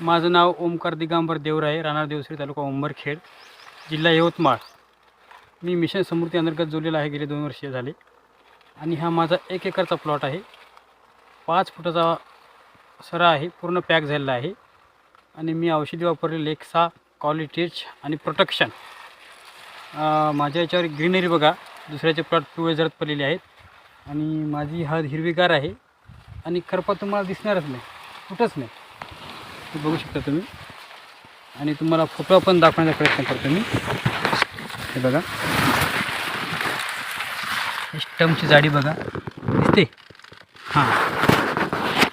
माझं नाव ओमकार दिगांबर देवराय राहणार देवश्री तालुका उंबरखेड जिल्हा यवतमाळ. मी मिशन समृद्धी अंतर्गत जोडलेला आहे गेले दोन वर्षे झाले. आणि हा माझा एक एकरचा प्लॉट आहे. पाच फुटाचा सरा आहे पूर्ण पॅक झालेला आहे. आणि मी औषधी वापरलेले लेक्सा क्वालिटीज आणि प्रोटेक्शन. माझ्या याच्यावर ग्रीनरी बघा दुसऱ्याचे प्लॉट पिवळे जरत पडलेले आहेत. आणि माझी हळद हिरवीगार आहे. आणि करपा तुम्हाला दिसणारच नाही कुठंच नाही. ते बघू शकता तुम्ही. आणि तुम्हाला फोटो पण दाखवण्याचा प्रयत्न करतो मी. हे बघा. स्टमची जाडी बघा. दिसते? हां.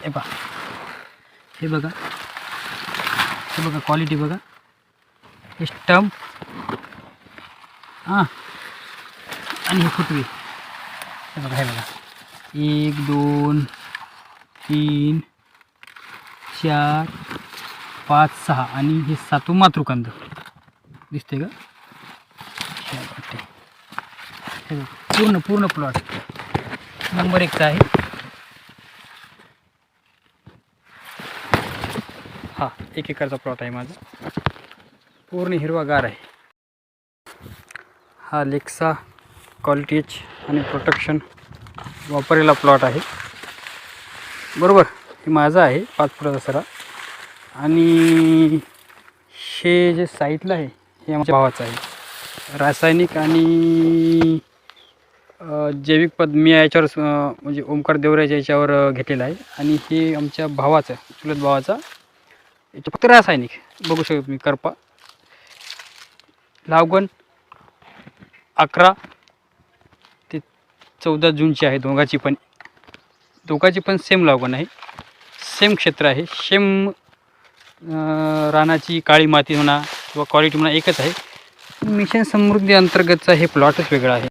हे बघा हे बघा. हे बघा क्वालिटी बघा. स्टम स्टंप हां. आणि हे फुटवी. हे बघा हे बघा. एक दोन तीन चार पाच सहा आणि हे सातवं मातृकांद दिसते का? हे पूर्ण पूर्ण प्लॉट नंबर एकचा आहे. हा एक एकरचा प्लॉट आहे माझा. पूर्ण हिरवागार आहे. हा लेक्सा क्वालिटीच आणि प्रोटेक्शन वापरलेला प्लॉट आहे. बरोबर हे माझं आहे पाच फुटाचा सरा आणि हे जे साईडला आहे हे आमच्या भावाचं आहे. रासायनिक आणि जैविक पद मी याच्यावर म्हणजे ओमकार देवराच्या याच्यावर घेतलेलं आहे. आणि हे आमच्या भावाचं चुलत भावाचा. याचं फक्त रासायनिक. बघू शकतो तुम्ही करपा. लावगण अकरा ते चौदा जूनची आहे दोघाची पण. दोघाची पण सेम लागवण आहे. सेम क्षेत्र आहे. सेम रानाची काळी माती म्हणा किंवा क्वालिटी म्हणा एकच आहे. मिशन समृद्धी अंतर्गतचा हे प्लॉटच वेगळा आहे.